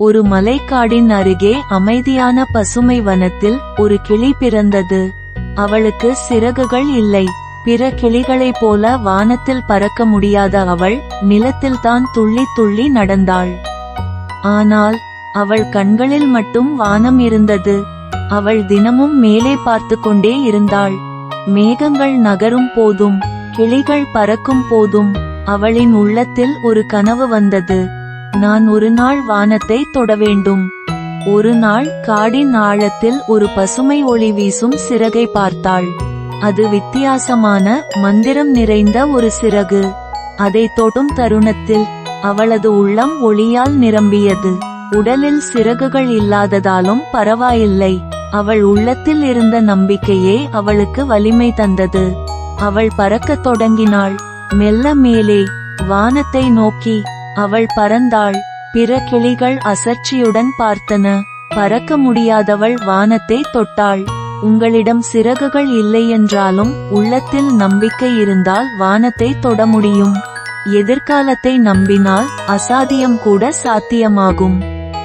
ஒரு மலைக்காடின் அருகே அமைதியான பசுமை வனத்தில் ஒரு கிளி பிறந்தது. அவளுக்கு சிறகுகள் இல்லை. பிற கிளிகளைப் போல வானத்தில் பறக்க முடியாத அவள் நிலத்தில்தான் துள்ளி துள்ளி நடந்தாள். ஆனால் அவள் கண்களில் மட்டும் வானம் இருந்தது. அவள் தினமும் மேலே பார்த்து கொண்டே இருந்தாள். மேகங்கள் நகரும் போதும் கிளிகள் பறக்கும் போதும் அவளின் உள்ளத்தில் ஒரு கனவு வந்தது. நான் ஒரு நாள் வானத்தை தொட வேண்டும். ஒரு நாள் காடின் ஆழத்தில் ஒரு பசுமை ஒளி வீசும் சிறகை பார்த்தாள். அது வித்தியாசமான மந்திரம் நிறைந்த ஒரு சிறகு. அதை தொடும் தருணத்தில் அவளது உள்ளம் ஒளியால் நிரம்பியது. உடலில் சிறகுகள் இல்லாததாலும் பரவாயில்லை. அவள் உள்ளத்தில் இருந்த நம்பிக்கையே அவளுக்கு வலிமை தந்தது. அவள் பறக்கத் தொடங்கினாள். மெல்ல மேலே வானத்தை நோக்கி அவள் பறந்தாள். பிற கிளிகள் அசர்ச்சியுடன் பார்த்தன. பறக்க முடியாதவள் வானத்தை தொட்டாள். உங்களிடம் சிறகுகள் இல்லை என்றாலும் உள்ளத்தில் நம்பிக்கை இருந்தால் வானத்தை தொட முடியும். எதிர்காலத்தை நம்பினால் அசாத்தியம் கூட சாத்தியமாகும்.